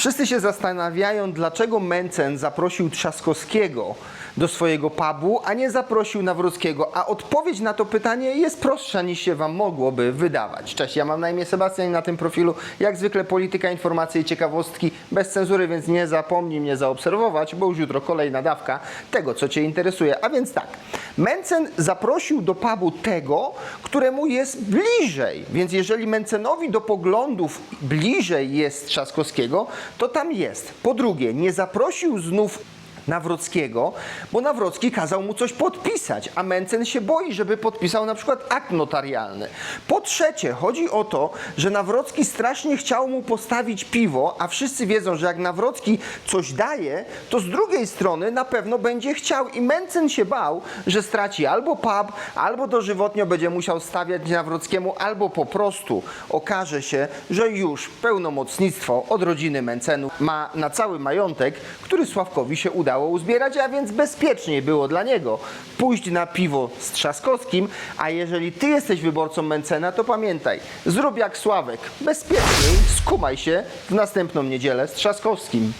Wszyscy się zastanawiają, dlaczego Mencen zaprosił Trzaskowskiego do swojego pubu, a nie zaprosił Nawrockiego. A odpowiedź na to pytanie jest prostsza niż się Wam mogłoby wydawać. Cześć, ja mam na imię Sebastian i na tym profilu jak zwykle polityka, informacje i ciekawostki bez cenzury, więc nie zapomnij mnie zaobserwować, bo już jutro kolejna dawka tego, co Cię interesuje. A więc tak, Mencen zaprosił do pubu tego, któremu jest bliżej. Więc jeżeli Mencenowi do poglądów bliżej jest Trzaskowskiego, to tam jest. Po drugie, nie zaprosił znów Nawrockiego, bo Nawrocki kazał mu coś podpisać, a Mencen się boi, żeby podpisał na przykład akt notarialny. Po trzecie, chodzi o to, że Nawrocki strasznie chciał mu postawić piwo, a wszyscy wiedzą, że jak Nawrocki coś daje, to z drugiej strony na pewno będzie chciał i Mencen się bał, że straci albo pub, albo dożywotnio będzie musiał stawiać Nawrockiemu, albo po prostu okaże się, że już pełnomocnictwo od rodziny Mencenów ma na cały majątek, który Sławkowi się uzbierać, a więc bezpieczniej było dla niego pójść na piwo z Trzaskowskim, a jeżeli ty jesteś wyborcą Mencena, to pamiętaj, zrób jak Sławek, bezpieczniej skumaj się w następną niedzielę z Trzaskowskim.